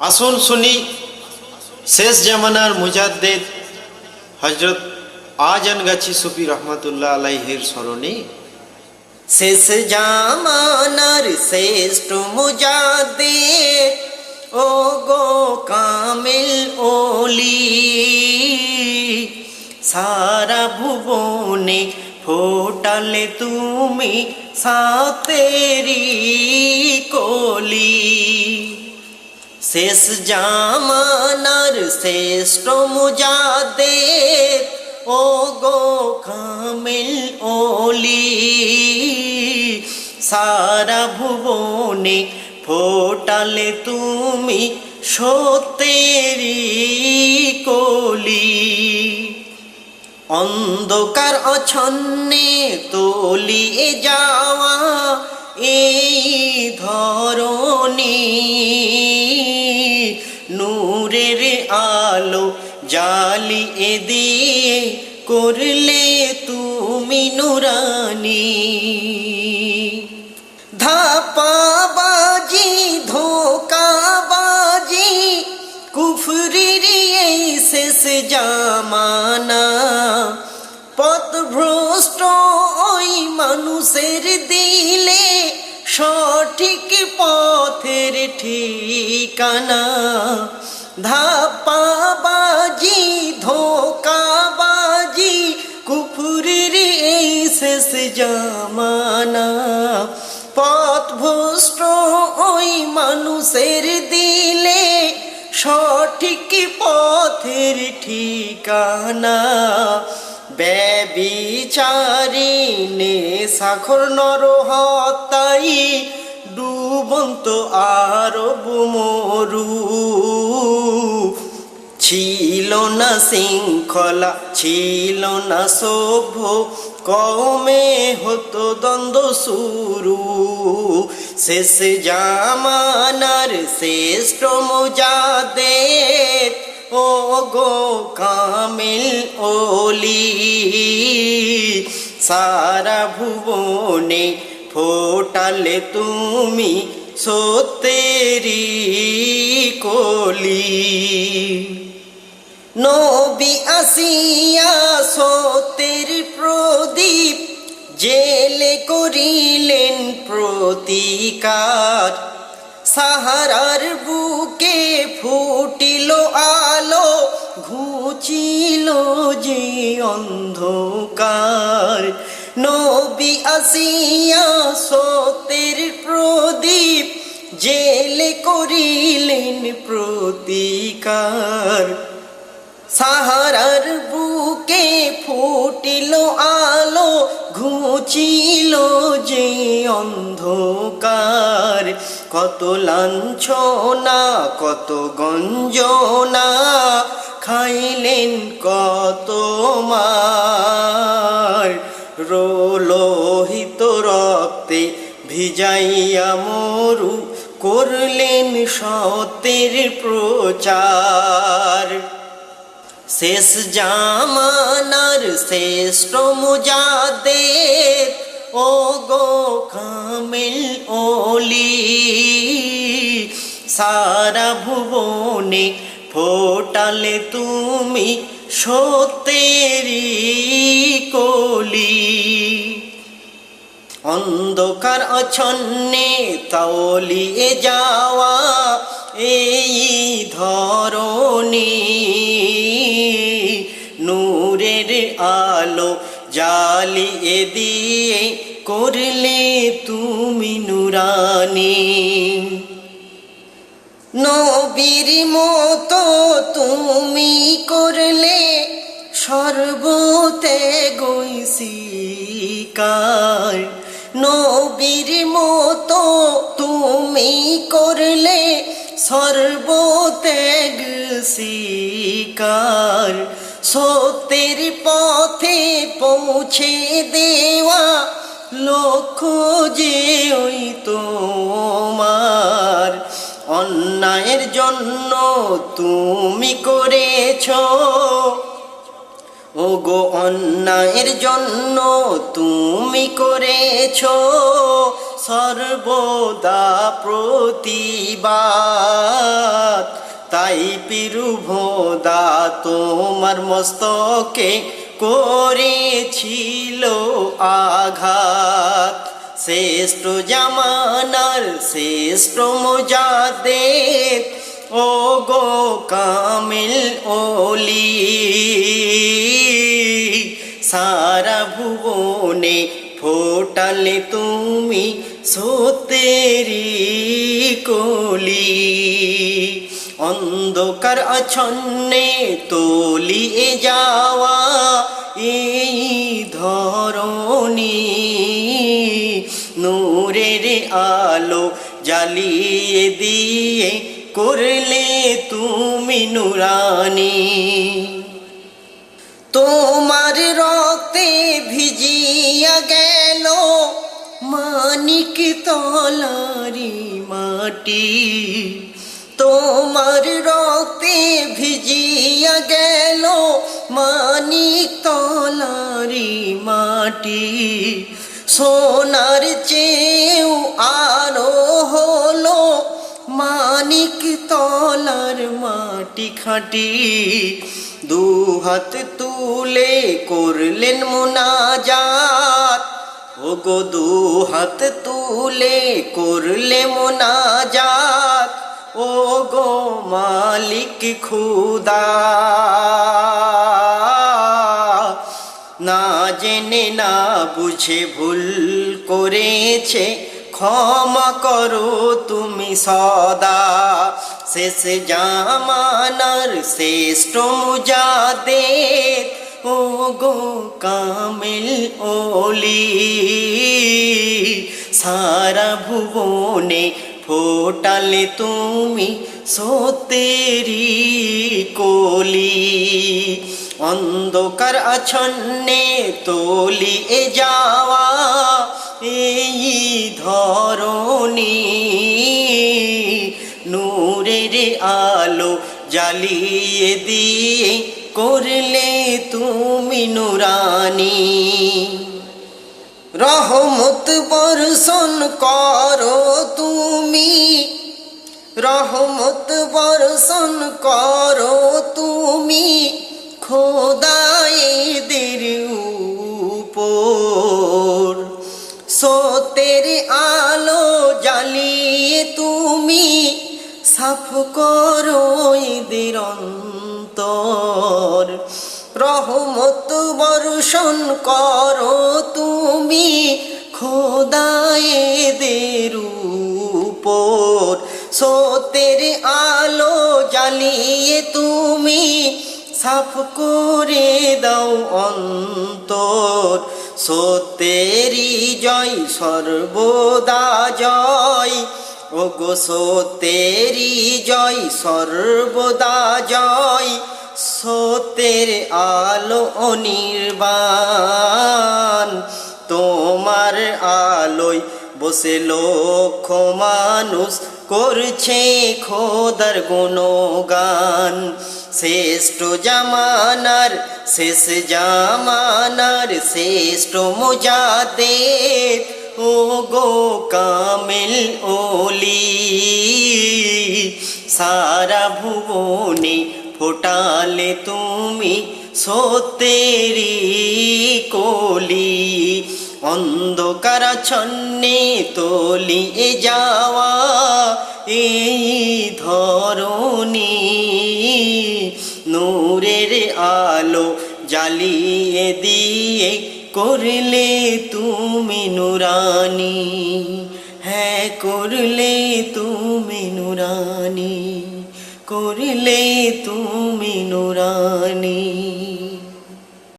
আসুন শুনি শেষ জামানার মুজাদ্দেদ হজরত আজনগাছি সুফি রহমতুল্লাহ আলাইহির স্মরণে শেষ জামানার শ্রেষ্ঠ মুজাদে ও গো কামিল ওলি, সারা ভুবনে ফোটালে তুমি সাতেরি কলি। শেষ জামানার শ্রেষ্ঠ মুজাদে ও গো কামিল ওলি সারা ভুবনে ফোটালে তুমি সতেরি কলি অন্ধকার অছন্নে তলিয়ে যাওয়া এই ধরণী নূরের আলো জালিয়ে দিয়ে করলে তুমি নুরানি। ধাপাবাজি ধোকাবাজি কুফরির এই শেষ জামানা। পথভ্রষ্ট ওই মানুষের দিলে সঠিক পথের ঠিকানা। ধাপাবাজি ধোকাবাজি, কুফুরির এই শেষ জামানা। পথভ্রষ্ট ওই মানুষের দিলে সঠিক পথের ঠিকানা। ব্যবিচারিণে সাখর নর হতাই ডুবন্ত আরব মরু। ছিল না শৃঙ্খলা, ছিল না সভ্য কমে হতো দ্বন্দ্ব শুরু। শেষ জামানার শ্রেষ্ঠ মুজাদে ও গো কামিল ওলি। সারা ভুবনে ফোটালে তুমি সতেরি কলি। নবী আসিয়া সতের প্রদীপ জেলে করিলেন প্রতিকার। সাহারার বুকে ফুটিল আলো, ঘুচিল যে অন্ধকার। নবী আসিয়া সতের প্রদীপ জেলে করিলেন প্রতিকার। সাহারার বুকে ফুটিল আলো, ঘুচিল যে অন্ধকার। কত লাঞ্ছনা, কত গঞ্জনা, খাইলেন কত মার। রোলোহিত রক্তে ভিজাইয়া মরু করলেন সতের প্রচার। শেষ জামানার শ্রেষ্ঠ মুজাদে ও গো কামিল ওলি, সারা ভুবনে ফোটালে তুমি সতেরি কলি। অন্ধকার অছন্নে তলিয়ে যাওয়া, এই ধরণী নূরের আলো জালিয়ে দিয়ে করলে তুমি নুরানি। নবীর মতো তুমি করলে সর্বতে গৈসিকার নবীর মতো তুমি করলে সর্বত্যাগ শিকার সত্যের পথে পৌঁছে দেওয়া লক্ষ্য যে ওই তোমার অন্যায়ের জন্য তুমি করেছ। ও গো অন্যায়ের জন্য তুমি করেছ। সর্বদা প্রতিবাদ, তাই পিরুভোদা তোমার মস্তকে করেছিল আঘাত। শ্রেষ্ঠ জামানার শ্রেষ্ঠ মোজাদের ও গো কামিল ওলি, সারা ভুবনে ফোটালে তুমি সতেরি কলি। অন্ধকার আছন্নে তলিয়ে যাওয়া এই ধরণী জ্বালিয়ে দিয়ে করলে তুমি নুরানি। তোমার রক্তে ভিজিয়া গেল মানিক তলারি মাটি। তোমার রক্তে ভিজিয়া গেল মানিক তলারি মাটি। সোনার চেয়েও আরও হলো মানিক তলার মাটি খাটি। দু হাত তুলে করলেন মোনাজাত। ও গো দু হাত তুলে করলে মোনাজাত। ও গো মালিক খুদা। জেনে না বুঝে ভুল করেছে, ক্ষমা করো তুমি সদা। শেষ জামানার শ্রেষ্ঠ মুজাদের ও গো কামিল ওলি। সারা ভুবনে ফোটালে তুমি সতেরি কলি। অন্ধকার আছন্নে তলিয়ে যাওয়া, এই ধরণী নূরের আলো জ্বালিয়ে দিয়ে করলে তুমি নুরানি। রহমত বর্ষণ করো তুমি, রহমত বর্ষণ করো তুমি। খোদায়েদের উপর। সতের আলো জ্বালিয়ে তুমি সাফ করো এদের অন্তর। রহমত বর্ষণ করো তুমি খোদায়েদের উপর। সতের আলো জ্বালিয়ে তুমি সাফ করে দাও অন্তর। সত্যেরি জয়, সর্বদা জয়। ও গো সত্যেরি জয়, সর্বদা জয়। সত্যের আলো অনির্বাণ, তোমার আলোয় বসে লক্ষ মানুষ করছে খোদার গুণগান। শ্রেষ্ঠ জামানার, শেষ জামানার, শ্রেষ্ঠ মুজাদের ও গো কামিল ওলি, সারা ভুবনে ফোটালে তুমি সতেরি কলি। অন্ধকার ছন্নে তলিয়ে যাওয়া এই ধরণী নূরের আলো জ্বালিয়ে দিয়ে করলে তুমি নুরানি। হ্যাঁ করলে তুমি নুরানি, করলে তুমি নুরানি।